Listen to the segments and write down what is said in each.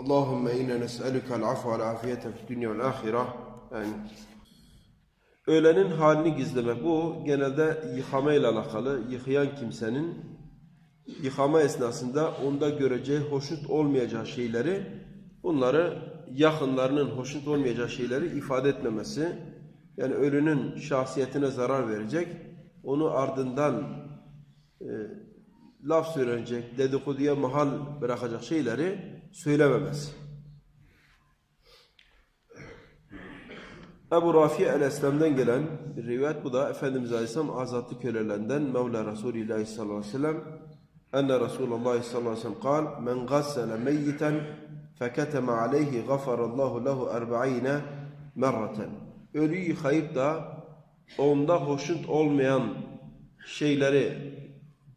Allahümme inne nes'elükel afu vel afiyete fi dünya vel ahireh. Yani ölenin halini gizlemek. Bu genelde yıkama ile alakalı. Yıkayan kimsenin yıkama esnasında onda göreceği hoşnut olmayacağı şeyleri bunları yakınlarının hoşnut olmayacağı şeyleri ifade etmemesi. Yani ölünün şahsiyetine zarar verecek. Onu ardından e, laf söylenecek, dedikoduya mahal bırakacak şeyleri söylememesi. Ebu Rafi el-Eslem'den gelen bir rivayet bu da. Efendimiz Aleyhisselam azatlı kölelerinden Mevla Resulullah sallallahu aleyhi ve sellem. Enne Resulullah sallallahu aleyhi ve sellem kal men gassele meyyiten feketeme aleyhi gafarallahu lehu erba'ine merraten. Ölüyü yıkayıp da onda hoşnut olmayan şeyleri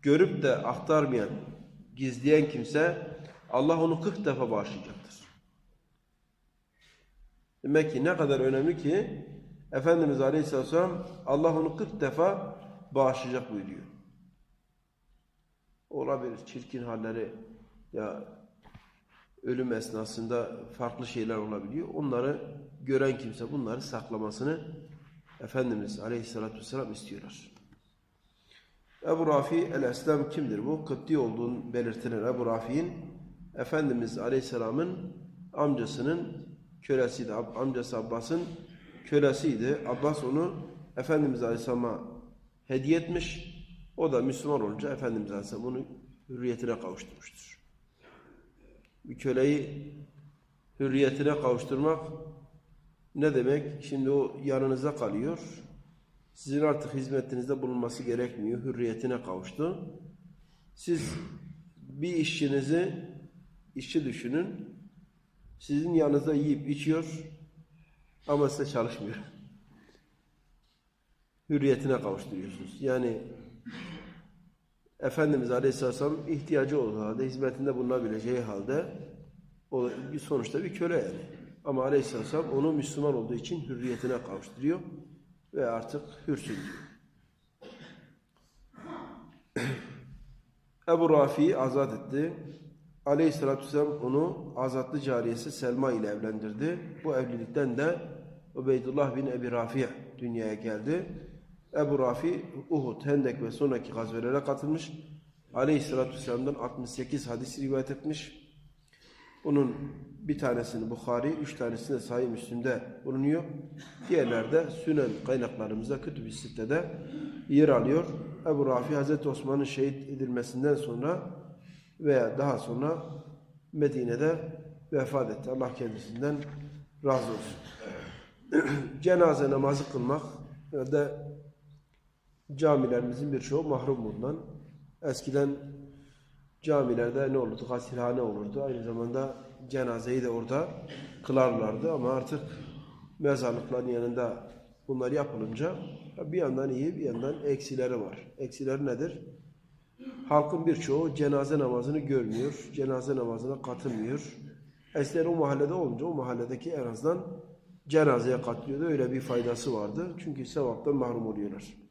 görüp de aktarmayan, gizleyen kimse Allah onu 40 defa bağışlayacaktır. Demek ki ne kadar önemli ki Efendimiz Aleyhisselatü Vesselam Allah onu 40 defa bağışlayacak buyuruyor. Olabilir çirkin halleri ya ölüm esnasında farklı şeyler olabiliyor. Onları gören kimse bunları saklamasını Efendimiz Aleyhisselatü Vesselam istiyorlar. Ebu Rafi el-Eslem kimdir bu? Kıpti olduğunu belirtilen Ebu Rafi'nin Efendimiz Aleyhisselam'ın amcasının kölesiydi. Amcası Abbas'ın kölesiydi. Abbas onu Efendimiz Aleyhisselam'a hediye etmiş. O da Müslüman olunca Efendimiz Aleyhisselam onu hürriyetine kavuşturmuştur. Bir köleyi hürriyetine kavuşturmak ne demek? Şimdi o yanınıza kalıyor. Sizin artık hizmetinizde bulunması gerekmiyor. Hürriyetine kavuştu. Siz bir işçinizi, işçi düşünün. Sizin yanınızda yiyip içiyor ama size çalışmıyor. Hürriyetine kavuşturuyorsunuz. Yani Efendimiz Aleyhisselam ihtiyacı olduğu halde, hizmetinde bulunabileceği halde o sonuçta bir köle yani. Ama Aleyhisselam onu Müslüman olduğu için hürriyetine kavuşturuyor ve artık hürsün diyor. Ebu Rafi'yi azat etti. Aleyhisselatü Vesselam onu azatlı cariyesi Selma ile evlendirdi. Bu evlilikten de Ubeydullah bin Ebi Rafi dünyaya geldi. Ebu Rafi Uhud, Hendek ve sonraki gazvelere katılmış. Aleyhisselatü Vesselam'dan 68 hadis rivayet etmiş. Bunun bir tanesini Bukhari, üç tanesini de Sahih Müslim'de bulunuyor. Diğerleri de Sünen kaynaklarımızda Kütüb-i Sitte'de yer alıyor. Ebu Rafi Hazreti Osman'ın şehit edilmesinden sonra veya daha sonra Medine'de vefat etti. Allah kendisinden razı olsun. Cenaze namazı kılmak da camilerimizin birçoğu mahrum bundan. Eskiden camilerde ne olurdu? Gasilhane olurdu. Aynı zamanda cenazeyi de orada kılarlardı ama artık mezarlıkların yanında bunlar yapılınca bir yandan iyi bir yandan eksileri var. Eksileri nedir? Halkın birçoğu cenaze namazını görmüyor, cenaze namazına katılmıyor. Eskiden o mahallede olunca o mahalledeki en azından cenazeye katılıyordu. Öyle bir faydası vardı. Çünkü sevaptan mahrum oluyorlar.